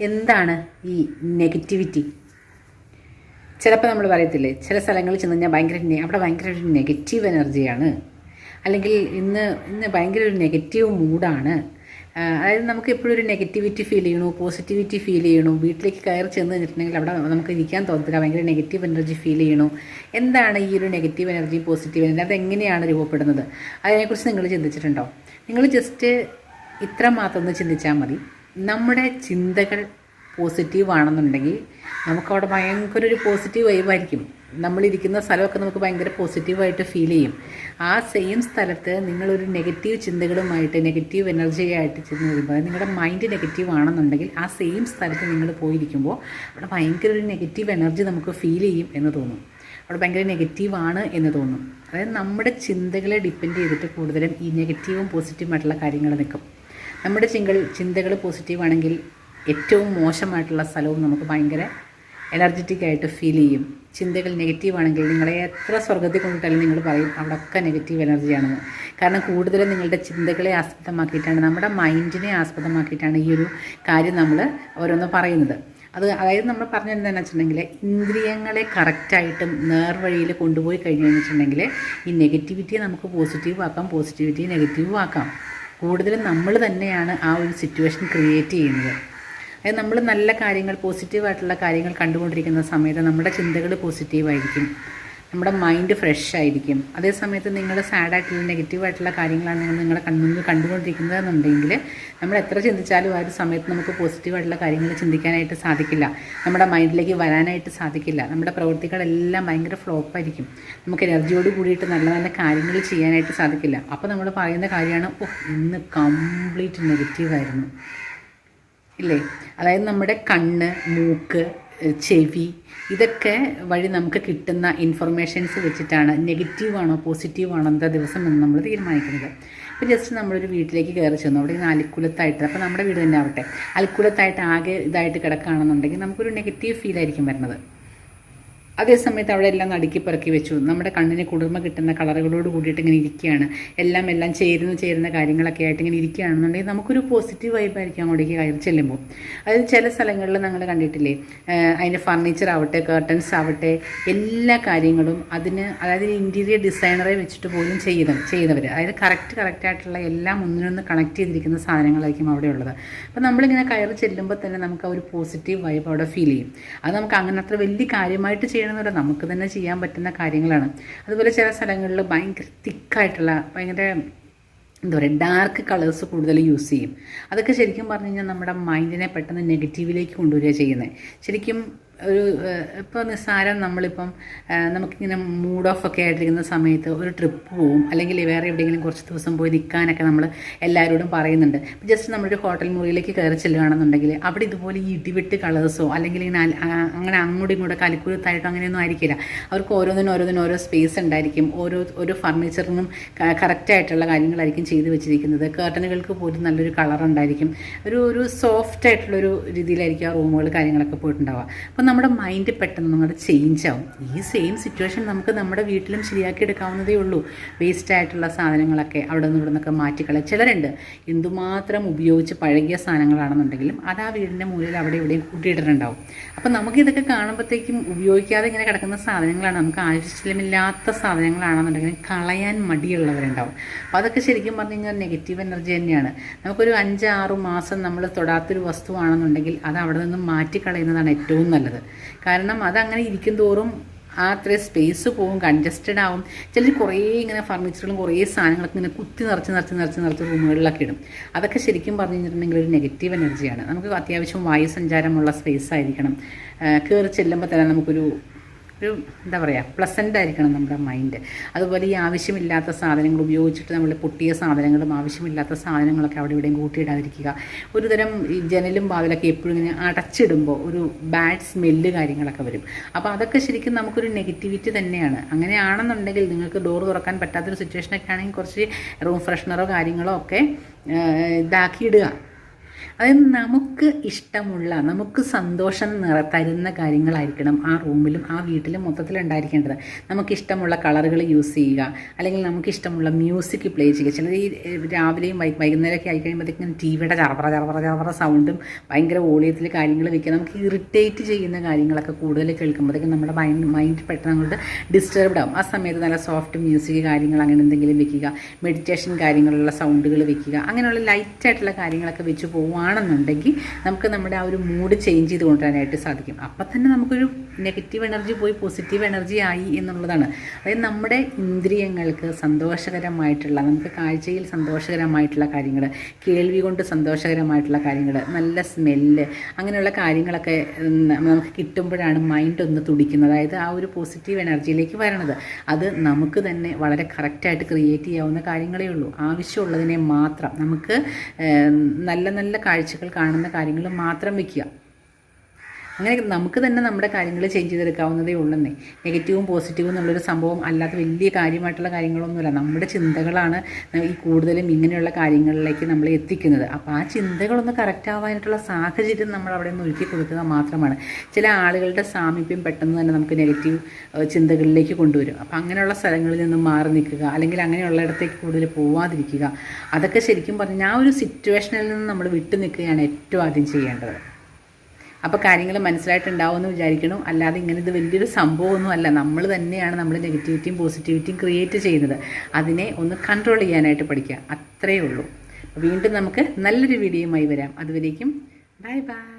എന്താണ് ഈ നെഗറ്റിവിറ്റി ചിലപ്പോൾ നമ്മൾ പറയത്തില്ലേ ചില സ്ഥലങ്ങളിൽ ചെന്ന് കഴിഞ്ഞാൽ ഭയങ്കര അവിടെ ഭയങ്കര ഒരു നെഗറ്റീവ് എനർജിയാണ് അല്ലെങ്കിൽ ഇന്ന് ഇന്ന് ഭയങ്കര ഒരു നെഗറ്റീവ് മൂഡാണ് അതായത് നമുക്ക് എപ്പോഴും ഒരു നെഗറ്റിവിറ്റി ഫീൽ ചെയ്യണു പോസിറ്റിവിറ്റി ഫീൽ ചെയ്യണു വീട്ടിലേക്ക് കയറി ചെന്ന് കഴിഞ്ഞിട്ടുണ്ടെങ്കിൽ അവിടെ നമുക്ക് ഇരിക്കാൻ തോന്നത്തില്ല ഭയങ്കര നെഗറ്റീവ് എനർജി ഫീൽ ചെയ്യണു. എന്താണ് ഈ ഒരു നെഗറ്റീവ് എനർജി പോസിറ്റീവ് എനർജി അതെങ്ങനെയാണ് രൂപപ്പെടുന്നത്? അതിനെക്കുറിച്ച് നിങ്ങൾ ചിന്തിച്ചിട്ടുണ്ടോ? നിങ്ങൾ ജസ്റ്റ് ഇത്ര മാത്രം ഒന്ന് ചിന്തിച്ചാൽ മതി. നമ്മുടെ ചിന്തകൾ പോസിറ്റീവ് ആണെന്നുണ്ടെങ്കിൽ നമുക്കവിടെ ഭയങ്കര ഒരു പോസിറ്റീവ് വൈബായിരിക്കും നമ്മളിരിക്കുന്ന സ്ഥലമൊക്കെ നമുക്ക് ഭയങ്കര പോസിറ്റീവായിട്ട് ഫീൽ ചെയ്യും. ആ സെയിം സ്ഥലത്ത് നിങ്ങളൊരു നെഗറ്റീവ് ചിന്തകളുമായിട്ട് നെഗറ്റീവ് എനർജി ആയിട്ട് ചെന്ന് വരുമ്പോൾ നിങ്ങളുടെ മൈൻഡ് നെഗറ്റീവ് ആണെന്നുണ്ടെങ്കിൽ ആ സെയിം സ്ഥലത്ത് നിങ്ങൾ പോയിരിക്കുമ്പോൾ അവിടെ ഭയങ്കര ഒരു നെഗറ്റീവ് എനർജി നമുക്ക് ഫീൽ ചെയ്യും എന്ന് തോന്നും. അവിടെ ഭയങ്കര നെഗറ്റീവ് ആണ് എന്ന് തോന്നും. അതായത് നമ്മുടെ ചിന്തകളെ ഡിപ്പെൻഡ് ചെയ്തിട്ട് കൂടുതലും ഈ നെഗറ്റീവും പോസിറ്റീവുമായിട്ടുള്ള കാര്യങ്ങൾ നിൽക്കും. നമ്മുടെ ചിങ്കൾ ചിന്തകൾ പോസിറ്റീവാണെങ്കിൽ ഏറ്റവും മോശമായിട്ടുള്ള സ്ഥലവും നമുക്ക് ഭയങ്കര എനർജറ്റിക് ആയിട്ട് ഫീൽ ചെയ്യും. ചിന്തകൾ നെഗറ്റീവ് ആണെങ്കിൽ നിങ്ങളെ എത്ര സ്വർഗത്തിൽ കൊണ്ടിട്ടാലും നിങ്ങൾ പറയും അവിടെയൊക്കെ നെഗറ്റീവ് എനർജിയാണെന്ന് കാരണം കൂടുതലും നിങ്ങളുടെ ചിന്തകളെ ആസ്പദമാക്കിയിട്ടാണ് നമ്മുടെ മൈൻഡിനെ ആസ്പദമാക്കിയിട്ടാണ് ഈ ഒരു കാര്യം നമ്മൾ ഓരോന്ന് പറയുന്നത്. അത് അതായത് നമ്മൾ പറഞ്ഞു എന്താണെന്ന് വെച്ചിട്ടുണ്ടെങ്കിൽ ഇന്ദ്രിയങ്ങളെ കറക്റ്റായിട്ടും നേർവഴിയിൽ കൊണ്ടുപോയി കഴിഞ്ഞു വെച്ചിട്ടുണ്ടെങ്കിൽ ഈ നെഗറ്റിവിറ്റിയെ നമുക്ക് പോസിറ്റീവ് ആക്കാം പോസിറ്റിവിറ്റി നെഗറ്റീവ് ആക്കാം. കൂടുതലും നമ്മൾ തന്നെയാണ് ആ ഒരു സിറ്റുവേഷൻ ക്രിയേറ്റ് ചെയ്യുന്നത്. അതായത് നമ്മൾ നല്ല കാര്യങ്ങൾ പോസിറ്റീവായിട്ടുള്ള കാര്യങ്ങൾ കണ്ടുകൊണ്ടിരിക്കുന്ന സമയത്ത് നമ്മുടെ ചിന്തകൾ പോസിറ്റീവായിരിക്കും നമ്മുടെ മൈൻഡ് ഫ്രഷ് ആയിരിക്കും. അതേ സമയത്ത് നിങ്ങൾ സാഡായിട്ടുള്ള നെഗറ്റീവായിട്ടുള്ള കാര്യങ്ങളാണ് നിങ്ങൾ നിങ്ങളുടെ കൺമുന്നിൽ കണ്ടുകൊണ്ടിരിക്കുന്നതെന്നുണ്ടെങ്കിൽ നമ്മൾ എത്ര ചിന്തിച്ചാലും ആ ഒരു സമയത്ത് നമുക്ക് പോസിറ്റീവായിട്ടുള്ള കാര്യങ്ങൾ ചിന്തിക്കാനായിട്ട് സാധിക്കില്ല. നമ്മുടെ മൈൻഡിലേക്ക് വരാനായിട്ട് സാധിക്കില്ല. നമ്മുടെ പ്രവൃത്തികളെല്ലാം ഭയങ്കര ഫ്ലോപ്പായിരിക്കും നമുക്ക് എനർജിയോട് കൂടിയിട്ട് നല്ല നല്ല കാര്യങ്ങൾ ചെയ്യാനായിട്ട് സാധിക്കില്ല. അപ്പോൾ നമ്മൾ പറയുന്ന കാര്യമാണ് ഓ ഇന്ന് കംപ്ലീറ്റ് നെഗറ്റീവായിരുന്നു ഇല്ലേ? അതായത് നമ്മുടെ കണ്ണ് മൂക്ക് ചെവി ഇതൊക്കെ വഴി നമുക്ക് കിട്ടുന്ന ഇൻഫർമേഷൻസ് വെച്ചിട്ടാണ് നെഗറ്റീവാണോ പോസിറ്റീവാണോ എന്താ ദിവസം എന്ന് നമ്മൾ തീരുമാനിക്കുന്നത്. ഇപ്പോൾ ജസ്റ്റ് നമ്മളൊരു വീട്ടിലേക്ക് കയറി ചെന്നു. അവിടെ ഇങ്ങനെ അലിക്കുലത്തായിട്ട് അപ്പോൾ നമ്മുടെ വീട് തന്നെ ആവട്ടെ. അലിക്കുലത്തായിട്ട് ആകെ ഇതായിട്ട് കിടക്കുകയാണെന്നുണ്ടെങ്കിൽ നമുക്കൊരു നെഗറ്റീവ് ഫീലായിരിക്കും വരുന്നത്. അതേ സമയത്ത് അവിടെ എല്ലാം നടുക്കി പെറുക്കി വെച്ചു. നമ്മുടെ കണ്ണിന് കുളിർമ കിട്ടുന്ന കളറുകളോട് കൂടിയിട്ട് ഇങ്ങനെ ഇരിക്കുകയാണ്. എല്ലാം എല്ലാം ചേരുന്ന ചേരുന്ന കാര്യങ്ങളൊക്കെ ആയിട്ട് ഇങ്ങനെ ഇരിക്കുകയാണെന്നുണ്ടെങ്കിൽ നമുക്കൊരു പോസിറ്റീവ് വൈബായിരിക്കും അങ്ങോട്ടേക്ക് കയറി ചെല്ലുമ്പോൾ. അതായത് ചില സ്ഥലങ്ങളിൽ നമ്മൾ കണ്ടിട്ടില്ലേ? അതിന്റെ ഫർണിച്ചർ ആവട്ടെ കർട്ടൻസ് ആവട്ടെ എല്ലാ കാര്യങ്ങളും അതിന് അതായത് ഇന്റീരിയർ ഡിസൈനറെ വെച്ചിട്ട് പോലും ചെയ്ത ചെയ്തവർ അതായത് കറക്റ്റ് കറക്റ്റായിട്ടുള്ള എല്ലാം ഒന്നിനൊന്ന് കണക്ട് ചെയ്തിരിക്കുന്ന സാധനങ്ങളായിരിക്കും അവിടെ ഉള്ളത്. അപ്പോൾ നമ്മളിങ്ങനെ കയറി ചെല്ലുമ്പോൾ തന്നെ നമുക്ക് ആ ഒരു പോസിറ്റീവ് വൈബ് അവിടെ ഫീൽ ചെയ്യും. അത് നമുക്ക് അങ്ങനെ അത്ര വലിയ കാര്യമായിട്ട് ചെയ്യണമെന്നില്ല നമുക്ക് തന്നെ ചെയ്യാൻ പറ്റുന്ന കാര്യങ്ങളാണ്. അതുപോലെ ചില സ്ഥലങ്ങളിൽ ഭയങ്കര തിക്കായിട്ടുള്ള ഭയങ്കര എന്താ പറയുക ഡാർക്ക് കളേഴ്സ് കൂടുതൽ യൂസ് ചെയ്യും. അതൊക്കെ ശരിക്കും പറഞ്ഞു കഴിഞ്ഞാൽ നമ്മുടെ മൈൻഡിനെ പെട്ടെന്ന് നെഗറ്റീവിലേക്ക് കൊണ്ടുവരിക ചെയ്യുന്നത് ശരിക്കും ഒരു ഇപ്പോൾ നിസ്സാരം നമ്മളിപ്പം നമുക്കിങ്ങനെ മൂഡ് ഓഫ് ഒക്കെ ആയിട്ടിരിക്കുന്ന സമയത്ത് ഒരു ട്രിപ്പ് പോവും. അല്ലെങ്കിൽ വേറെ എവിടെയെങ്കിലും കുറച്ച് ദിവസം പോയി നിൽക്കാനൊക്കെ നമ്മൾ എല്ലാവരോടും പറയുന്നുണ്ട്. ജസ്റ്റ് നമ്മളൊരു ഹോട്ടൽ മുറിയിലേക്ക് കയറി ചെല്ലുകയാണെന്നുണ്ടെങ്കിൽ അവിടെ ഇതുപോലെ ഈ ഇടിവെട്ട് കളേഴ്സോ അല്ലെങ്കിൽ ഇങ്ങനെ അങ്ങനെ അങ്ങോട്ടും ഇങ്ങോട്ടും കലിക്കുരുത്തായിട്ടോ അങ്ങനെയൊന്നും ആയിരിക്കില്ല. അവർക്ക് ഓരോന്നിനും ഓരോന്നിനും ഓരോ സ്പേസ് ഉണ്ടായിരിക്കും. ഓരോ ഓരോ ഫർണിച്ചറിനും കറക്റ്റായിട്ടുള്ള കാര്യങ്ങളായിരിക്കും ചെയ്തു വെച്ചിരിക്കുന്നത്. കേർട്ടനുകൾക്ക് പോലും നല്ലൊരു കളർ ഉണ്ടായിരിക്കും. ഒരു ഒരു സോഫ്റ്റ് ആയിട്ടുള്ളൊരു രീതിയിലായിരിക്കും ആ റൂമുകൾ കാര്യങ്ങളൊക്കെ പോയിട്ടുണ്ടാവുക. അപ്പോൾ നമ്മുടെ മൈൻഡ് പെട്ടെന്ന് നമ്മുടെ ചേഞ്ച് ആവും. ഈ സെയിം സിറ്റുവേഷൻ നമുക്ക് നമ്മുടെ വീട്ടിലും ശരിയാക്കി എടുക്കാവുന്നതേ ഉള്ളൂ. വേസ്റ്റ് ആയിട്ടുള്ള സാധനങ്ങളൊക്കെ അവിടെ നിന്ന് ഇവിടെ നിന്നൊക്കെ മാറ്റിക്കളയുക ചിലരുണ്ട് എന്തുമാത്രം ഉപയോഗിച്ച് പഴകിയ സാധനങ്ങളാണെന്നുണ്ടെങ്കിലും അത് ആ വീടിന്റെ മൂലയിൽ അവിടെ ഇവിടെയും കൂട്ടിയിട്ടിട്ടുണ്ടാവും. അപ്പോൾ നമുക്കിതൊക്കെ കാണുമ്പോഴത്തേക്കും ഉപയോഗിക്കാതെ ഇങ്ങനെ കിടക്കുന്ന സാധനങ്ങളാണ്. നമുക്ക് ആവശ്യമില്ലാത്ത സാധനങ്ങളാണെന്നുണ്ടെങ്കിലും കളയാൻ മടിയുള്ളവരുണ്ടാവും. അപ്പോൾ അതൊക്കെ ശരിക്കും പറഞ്ഞു കഴിഞ്ഞാൽ നെഗറ്റീവ് എനർജി തന്നെയാണ്. നമുക്കൊരു അഞ്ച് ആറ് മാസം നമ്മൾ തൊടാത്തൊരു വസ്തുവാണെന്നുണ്ടെങ്കിൽ അത് അവിടെ നിന്ന് മാറ്റിക്കളയുന്നതാണ് ഏറ്റവും നല്ലത്. കാരണം അതങ്ങനെ ഇരിക്കും തോറും ആ അത്രയും സ്പേസ് പോകും കൺജസ്റ്റഡ് ആവും. ചിലർ കുറേ ഇങ്ങനെ ഫർണിച്ചറുകളും കുറേ സാധനങ്ങളൊക്കെ ഇങ്ങനെ കുത്തി നിറച്ച് നിറച്ച് നിറച്ച് നിറച്ച് റൂമുകളിലൊക്കെ ഇടും. അതൊക്കെ ശരിക്കും പറഞ്ഞു കഴിഞ്ഞിട്ടുണ്ടെങ്കിൽ ഒരു നെഗറ്റീവ് എനർജിയാണ് നമുക്ക് അത്യാവശ്യം വായു സഞ്ചാരമുള്ള സ്പേസ് ആയിരിക്കണം കയറി ചെല്ലുമ്പോൾ തന്നെ നമുക്കൊരു ഒരു എന്താ പറയുക പ്ലസന്റ് ആയിരിക്കണം നമ്മുടെ മൈൻഡ് അതുപോലെ ഈ ആവശ്യമില്ലാത്ത സാധനങ്ങൾ ഉപയോഗിച്ചിട്ട് നമ്മൾ പൊട്ടിയ സാധനങ്ങളും ആവശ്യമില്ലാത്ത സാധനങ്ങളൊക്കെ അവിടെ ഇവിടെയും കൂട്ടിയിടാതിരിക്കുക. ഒരു തരം ഈ ജനലും വാതിലൊക്കെ എപ്പോഴും ഇങ്ങനെ അടച്ചിടുമ്പോൾ ഒരു ബാഡ് സ്മെല്ല് കാര്യങ്ങളൊക്കെ വരും. അപ്പോൾ അതൊക്കെ ശരിക്കും നമുക്കൊരു നെഗറ്റിവിറ്റി തന്നെയാണ്. അങ്ങനെയാണെന്നുണ്ടെങ്കിൽ നിങ്ങൾക്ക് ഡോർ തുറക്കാൻ പറ്റാത്തൊരു സിറ്റുവേഷനൊക്കെ ആണെങ്കിൽ കുറച്ച് റൂം ഫ്രഷ്നറോ കാര്യങ്ങളോ ഒക്കെ ആ, അതായത് നമുക്ക് ഇഷ്ടമുള്ള നമുക്ക് സന്തോഷം തരുന്ന കാര്യങ്ങളായിരിക്കണം ആ റൂമിലും ആ വീട്ടിലും മൊത്തത്തിൽ ഉണ്ടായിരിക്കേണ്ടത്. നമുക്കിഷ്ടമുള്ള കളറുകൾ യൂസ് ചെയ്യുക അല്ലെങ്കിൽ നമുക്കിഷ്ടമുള്ള മ്യൂസിക് പ്ലേ ചെയ്യുക. ചിലർ ഈ രാവിലെയും വൈകുന്നേരമൊക്കെ ആയി കഴിയുമ്പോഴത്തേക്കും ടി വിയുടെ ചറപറ ചറപറ ചറപറ സൗണ്ടും ഭയങ്കര വോളിയത്തിൽ കാര്യങ്ങൾ വെക്കുക. നമുക്ക് ഇറിറ്റേറ്റ് ചെയ്യുന്ന കാര്യങ്ങളൊക്കെ കൂടുതൽ കേൾക്കുമ്പോഴത്തേക്കും നമ്മുടെ മൈൻഡ് മൈൻഡ് പെട്ടെന്ന് അങ്ങോട്ട് ഡിസ്റ്റർബ്ഡ് ആവും. ആ സമയത്ത് നല്ല സോഫ്റ്റ് മ്യൂസിക് കാര്യങ്ങൾ അങ്ങനെ എന്തെങ്കിലും വെക്കുക. മെഡിറ്റേഷൻ കാര്യങ്ങളുള്ള സൗണ്ടുകൾ വെക്കുക. അങ്ങനെയുള്ള ലൈറ്റായിട്ടുള്ള കാര്യങ്ങളൊക്കെ വെച്ച് പോവുകയാണെന്നുണ്ടെങ്കിൽ നമുക്ക് നമ്മുടെ ആ ഒരു മൂഡ് ചേഞ്ച് ചെയ്ത് കൊണ്ടുവരാനായിട്ട് സാധിക്കും. അപ്പം തന്നെ നമുക്കൊരു നെഗറ്റീവ് എനർജി പോയി പോസിറ്റീവ് എനർജി ആയി എന്നുള്ളതാണ്. അതായത് നമ്മുടെ ഇന്ദ്രിയങ്ങൾക്ക് സന്തോഷകരമായിട്ടുള്ള നമുക്ക് കാഴ്ചയിൽ സന്തോഷകരമായിട്ടുള്ള കാര്യങ്ങൾ കേൾവി കൊണ്ട് സന്തോഷകരമായിട്ടുള്ള കാര്യങ്ങൾ നല്ല സ്മെല്ല് അങ്ങനെയുള്ള കാര്യങ്ങളൊക്കെ നമുക്ക് കിട്ടുമ്പോഴാണ് മൈൻഡ് ഒന്ന് തുടിക്കുന്നത്. അതായത് ആ ഒരു പോസിറ്റീവ് എനർജിയിലേക്ക് വരണത്. അത് നമുക്ക് തന്നെ വളരെ കറക്റ്റായിട്ട് ക്രിയേറ്റ് ചെയ്യാവുന്ന കാര്യങ്ങളേ ഉള്ളൂ. ആവശ്യമുള്ളതിനെ മാത്രം നമുക്ക് നല്ല നല്ല കാഴ്ചകൾ കാണുന്ന കാര്യങ്ങൾ മാത്രം വയ്ക്കുക അങ്ങനെ നമുക്ക് തന്നെ നമ്മുടെ കാര്യങ്ങൾ ചേഞ്ച് ചെയ്തെടുക്കാവുന്നതേ ഉള്ളെന്നേ. നെഗറ്റീവും പോസിറ്റീവും എന്നുള്ളൊരു സംഭവം അല്ലാത്ത വലിയ കാര്യമായിട്ടുള്ള കാര്യങ്ങളൊന്നുമില്ല. നമ്മുടെ ചിന്തകളാണ് ഈ കൂടുതലും ഇങ്ങനെയുള്ള കാര്യങ്ങളിലേക്ക് നമ്മൾ എത്തിക്കുന്നത്. അപ്പോൾ ആ ചിന്തകളൊന്ന് കറക്റ്റ് ആവാനായിട്ടുള്ള സാഹചര്യം നമ്മൾ അവിടെ നിന്ന് ഒരുക്കി കൊടുക്കുക മാത്രമാണ്. ചില ആളുകളുടെ സാമീപ്യം പെട്ടെന്ന് തന്നെ നമുക്ക് നെഗറ്റീവ് ചിന്തകളിലേക്ക് കൊണ്ടുവരും. അപ്പോൾ അങ്ങനെയുള്ള സ്ഥലങ്ങളിൽ നിന്നും മാറി നിൽക്കുക അല്ലെങ്കിൽ അങ്ങനെയുള്ള ഇടത്തേക്ക് കൂടുതൽ പോവാതിരിക്കുക. അതൊക്കെ ശരിക്കും പറഞ്ഞാൽ ആ ഒരു സിറ്റുവേഷനിൽ നിന്ന് നമ്മൾ വിട്ടു നിൽക്കുകയാണ് ഏറ്റവും ആദ്യം ചെയ്യേണ്ടത്. അപ്പോൾ കാര്യങ്ങൾ മനസ്സിലായിട്ടുണ്ടാവുമെന്ന് വിചാരിക്കണം. അല്ലാതെ ഇങ്ങനെ ഇത് വലിയൊരു സംഭവമൊന്നും അല്ല നമ്മൾ തന്നെയാണ് നമ്മൾ നെഗറ്റിവിറ്റിയും പോസിറ്റിവിറ്റിയും ക്രിയേറ്റ് ചെയ്യുന്നത്. അതിനെ ഒന്ന് കൺട്രോൾ ചെയ്യാനായിട്ട് പഠിക്കുക. അത്രയേ ഉള്ളൂ. വീണ്ടും നമുക്ക് നല്ലൊരു വീഡിയോയുമായി വരാം. അതുവരേക്കും ബൈ ബൈ